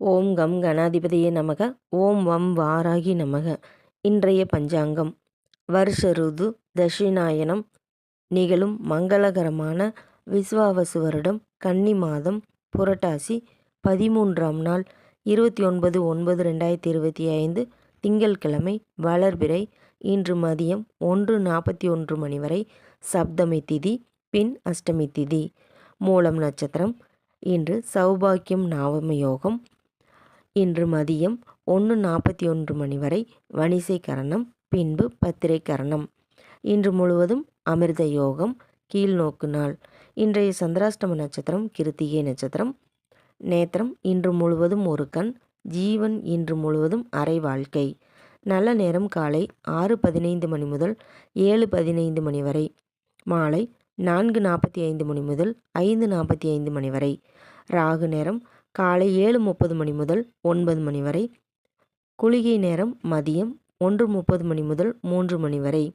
ஓம் come கணாதிபதியே நமக. ஓம் வம் வாராகி நமக. இன்றைய பஞ்சாங்கம். வருஷ ருது தட்சிணாயனம். நிகழும் மங்களகரமான விஸ்வாவசு வருடம். கன்னி மாதம். புரட்டாசி பதிமூன்றாம் நாள். இருபத்தி ஒன்பது ஒன்பது ரெண்டாயிரத்தி இருபத்தி ஐந்து. திங்கள்கிழமை வளர்பிறை. இன்று மதியம் ஒன்று நாற்பத்தி ஒன்று மணி வரை. சப்தமி திதி. பின் அஷ்டமி திதி. மூலம் நட்சத்திரம். இன்று சௌபாக்கியம் நாவம யோகம் இன்று மதியம் ஒன்று நாற்பத்தி ஒன்று மணி வரை வணிசை கரணம் பின்பு பத்திரை கரணம். இன்று முழுவதும் அமிர்த யோகம் கீழ்நோக்கு நாள். இன்றைய சந்திராஷ்டம நட்சத்திரம் கிருத்திகை நட்சத்திரம். நேத்திரம் இன்று முழுவதும் ஒரு கண் ஜீவன் இன்று முழுவதும் அரை வாழ்க்கை. நல்ல நேரம் காலை ஆறு பதினைந்து மணி முதல் ஏழு பதினைந்து மணி வரை. மாலை நான்கு நாற்பத்தி ஐந்து மணி முதல் ஐந்து நாற்பத்தி ஐந்து மணி வரை. ராகு நேரம் காலை ஏழு முப்பது மணி முதல் ஒன்பது மணி வரை குளிகை நேரம் மதியம் ஒன்று முப்பது மணி முதல் மூன்று மணி வரை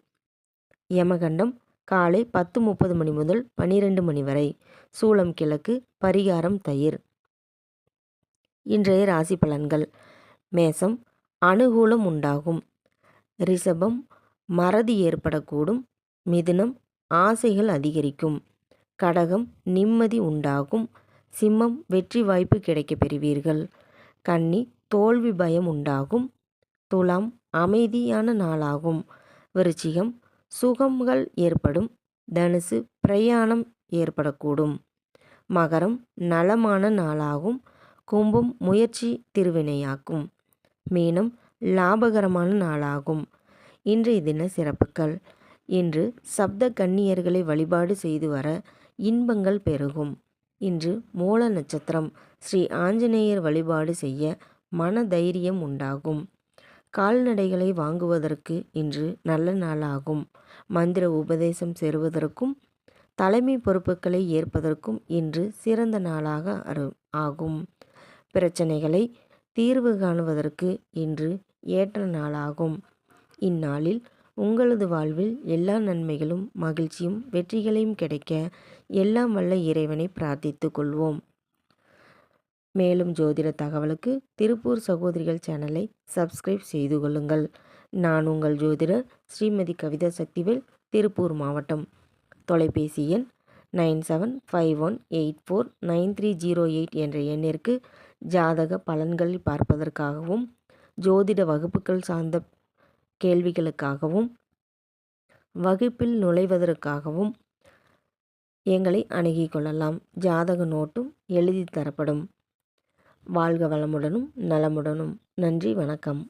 யமகண்டம் காலை பத்து முப்பது மணி முதல் பனிரெண்டு மணி வரை சூளம் கிழக்கு பரிகாரம் தயிர். இன்றைய ராசி பலன்கள். மேசம் அனுகூலம் உண்டாகும். ரிஷபம் மறதி ஏற்படக்கூடும். மிதுனம் ஆசைகள் அதிகரிக்கும். கடகம் நிம்மதி உண்டாகும். சிம்மம் வெற்றி வாய்ப்பு கிடைக்கப் பெறுவீர்கள். கன்னி தோல்வி பயம் உண்டாகும். துலாம் அமைதியான நாளாகும். விருச்சிகம் சுகங்கள் ஏற்படும். தனுசு பிரயாணம் ஏற்படக்கூடும். மகரம் நலமான நாளாகும். கும்பம் முயற்சி திருவினையாக்கும். மீனம் லாபகரமான நாளாகும். இன்றைய தின சிறப்புகள். இன்று சப்த கன்னியர்களை வழிபாடு செய்து வர இன்பங்கள் பெருகும். இன்று மூல நட்சத்திரம். ஸ்ரீ ஆஞ்சநேயர் வழிபாடு செய்ய மன தைரியம் உண்டாகும். கால்நடைகளை வாங்குவதற்கு இன்று நல்ல நாளாகும். மந்திர உபதேசம் சேருவதற்கும் தலைமை பொறுப்புகளை ஏற்பதற்கும் இன்று சிறந்த நாளாக அரு ஆகும். பிரச்சனைகளை தீர்வு காணுவதற்கு இன்று ஏற்ற நாளாகும். இந்நாளில் உங்களது வாழ்வில் எல்லா நன்மைகளும் மகிழ்ச்சியும் வெற்றிகளையும் கிடைக்க எல்லாம் வல்ல இறைவனை பிரார்த்தித்து கொள்வோம். மேலும் ஜோதிட தகவலுக்கு திருப்பூர் சகோதரிகள் சேனலை சப்ஸ்கிரைப் செய்து கொள்ளுங்கள். நான் உங்கள் ஜோதிடர் ஸ்ரீமதி கவிதா சக்திவேல் திருப்பூர் மாவட்டம். தொலைபேசி எண் nine seven five one eight four nine three zero eight என்ற எண்ணிற்கு ஜாதக பலன்களை பார்ப்பதற்காகவும் ஜோதிட வகுப்புகள் சார்ந்த கேள்விகளுக்காகவும் வகுப்பில் நுழைவதற்காகவும் எங்களை அணுகிக் கொள்ளலாம். ஜாதக நோட்டும் எழுதி தரப்படும். வாழ்க வளமுடனும் நலமுடனும். நன்றி வணக்கம்.